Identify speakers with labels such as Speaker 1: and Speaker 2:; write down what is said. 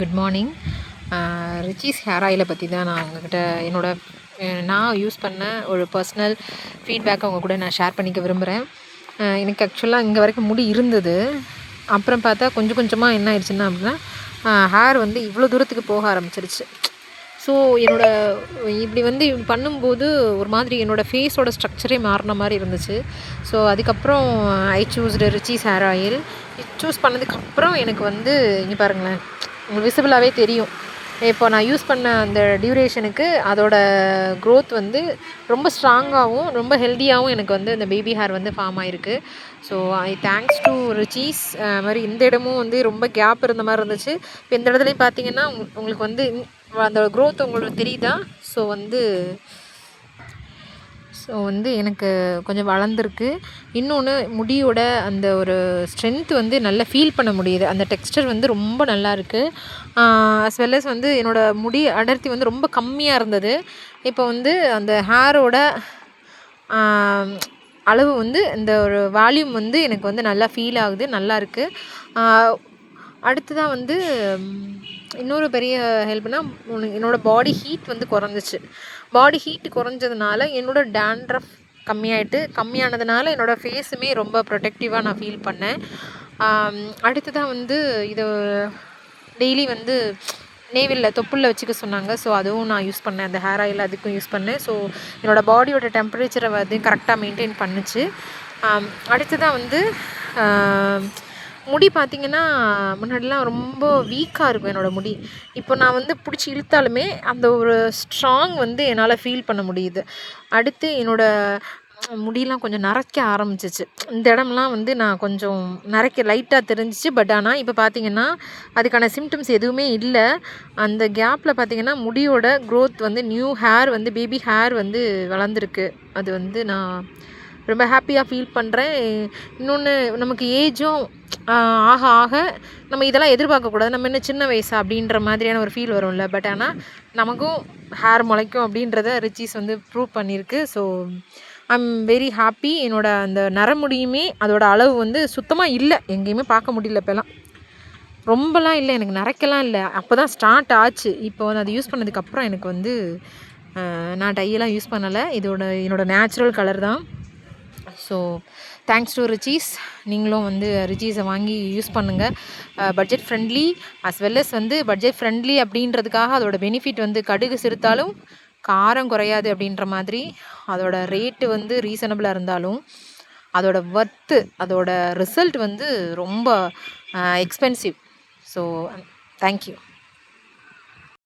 Speaker 1: Good morning ரிச்சீஸ் hair ஆயிலை பற்றி தான் நான் உங்ககிட்ட என்னோட நான் யூஸ் பண்ண ஒரு பர்சனல் ஃபீட்பேக்கை அவங்க கூட நான் ஷேர் பண்ணிக்க விரும்புகிறேன் எனக்கு ஆக்சுவலாக இங்கே வரைக்கும் முடி இருந்தது. அப்புறம் பார்த்தா கொஞ்சம் கொஞ்சமாக என்ன ஆயிடுச்சுன்னா அப்படின்னா ஹேர் வந்து இவ்வளோ தூரத்துக்கு போக ஆரம்பிச்சிருச்சு. ஸோ என்னோடய இப்படி வந்து பண்ணும்போது ஒரு மாதிரி என்னோடய ஃபேஸோட ஸ்ட்ரக்சரே மாறின மாதிரி இருந்துச்சு. ஸோ அதுக்கப்புறம் I choosed Richies hair oil choose பண்ணதுக்கப்புறம் எனக்கு வந்து இங்கே பாருங்களேன். உங்களுக்கு விசிபிளாகவே தெரியும். இப்போ நான் யூஸ் பண்ண அந்த டியூரேஷனுக்கு அதோட க்ரோத் வந்து ரொம்ப ஸ்ட்ராங்காகவும் ரொம்ப ஹெல்த்தியாகவும் எனக்கு வந்து இந்த பேபி ஹேர் வந்து ஃபார்ம் ஆயிருக்கு. So I thanks to Richies மாதிரி இந்த இடமும் வந்து ரொம்ப கேப் இருந்த மாதிரி இருந்துச்சு. இப்போ இந்த இடத்துலையும் பார்த்தீங்கன்னா உங்களுக்கு வந்து அந்த க்ரோத் உங்களுக்கு தெரியுதா? ஸோ வந்து ஸோ வந்து எனக்கு கொஞ்சம் வளர்ந்துருக்கு. இன்னொன்று முடியோட அந்த ஒரு ஸ்ட்ரென்த் வந்து நல்லா ஃபீல் பண்ண முடியுது. அந்த டெக்ஸ்டர் வந்து ரொம்ப நல்லா இருக்குது அஸ் வெல் அஸ் வந்து என்னோடய முடி அடர்த்தி வந்து ரொம்ப கம்மியாக இருந்தது. இப்போ வந்து அந்த ஹேரோட அளவு வந்து இந்த ஒரு வால்யூம் வந்து எனக்கு வந்து நல்லா ஃபீல் ஆகுது நல்லா இருக்குது அடுத்ததாக வந்து இன்னொரு பெரிய ஹெல்ப்னா என்னோடய பாடி ஹீட் வந்து குறைஞ்சிச்சு. பாடி ஹீட் குறைஞ்சதுனால என்னோட டேண்ட்ரஃப் கம்மியாயிட்டு கம்மியானதுனால என்னோடய ஃபேஸுமே ரொம்ப ப்ரொடெக்டிவாக நான் ஃபீல் பண்ணேன். அடுத்ததாக வந்து இது டெய்லி வந்து நேவிலில் தொப்புளில் வச்சுக்க சொன்னாங்க. ஸோ அதுவும் நான் யூஸ் பண்ணேன். அந்த ஹேர் ஆயில் அதுக்கும் யூஸ் பண்ணேன். ஸோ என்னோடய பாடியோட டெம்பரேச்சரை வந்து கரெக்டாக மெயின்டைன் பண்ணுச்சு. அடுத்ததாக வந்து முடி பார்த்திங்கன்னா முன்னாடிலாம் ரொம்ப வீக்காக இருக்கும் என்னோடய முடி. இப்போ நான் வந்து பிடிச்சி இழுத்தாலுமே அந்த ஒரு ஸ்ட்ராங் வந்து என்னால் ஃபீல் பண்ண முடியுது. அடுத்து என்னோடய முடியெலாம் கொஞ்சம் நரைக்க ஆரம்பிச்சிச்சு. இந்த இடம்லாம் வந்து நான் கொஞ்சம் நரைக்க லைட்டாக தெரிஞ்சிச்சு. பட் ஆனால் இப்போ பார்த்தீங்கன்னா அதுக்கான சிம்டம்ஸ் எதுவுமே இல்லை. அந்த கேப்பில் பார்த்தீங்கன்னா முடியோட க்ரோத் வந்து நியூ ஹேர் வந்து பேபி ஹேர் வந்து வளர்ந்துருக்கு. அது வந்து நான் ரொம்ப ஹாப்பியாக ஃபீல் பண்ணுறேன் இன்னொன்று நமக்கு ஏஜும் ஆக ஆக நம்ம இதெல்லாம் எதிர்பார்க்கக்கூடாது. நம்ம என்ன சின்ன வயசா அப்படின்ற மாதிரியான ஒரு ஃபீல் வரும்ல. பட் ஆனால் நமக்கும் ஹேர் முளைக்கும் அப்படின்றத ரிச்சீஸ் வந்து ப்ரூவ் பண்ணியிருக்கு. ஸோ ஐம் வெரி ஹாப்பி என்னோடய அந்த நரமுடியுமே அதோட அளவு வந்து சுத்தமாக இல்லை. எங்கேயுமே பார்க்க முடியல இப்போலாம் ரொம்பலாம் இல்லை. எனக்கு நரைக்கலாம் இல்லை. அப்போ தான் ஸ்டார்ட் ஆச்சு. இப்போ வந்து அதை யூஸ் பண்ணதுக்கப்புறம் எனக்கு வந்து நான் டையெல்லாம் யூஸ் பண்ணலை. இதோட என்னோட நேச்சுரல் கலர் தான். ஸோ தேங்க்ஸ் டு ரிச்சீஸ் நீங்களும் வந்து ரிச்சீஸை வாங்கி யூஸ் பண்ணுங்கள் budget friendly as well as வந்து பட்ஜெட் ஃப்ரெண்ட்லி அப்படின்றதுக்காக அதோட பெனிஃபிட் வந்து கடுகு சிறுத்தாலும் காரம் குறையாது அப்படின்ற மாதிரி அதோட ரேட்டு வந்து ரீசனபிளாக இருந்தாலும் அதோட ஒர்த்து அதோட ரிசல்ட் வந்து ரொம்ப எக்ஸ்பென்சிவ் ஸோ தேங்க்யூ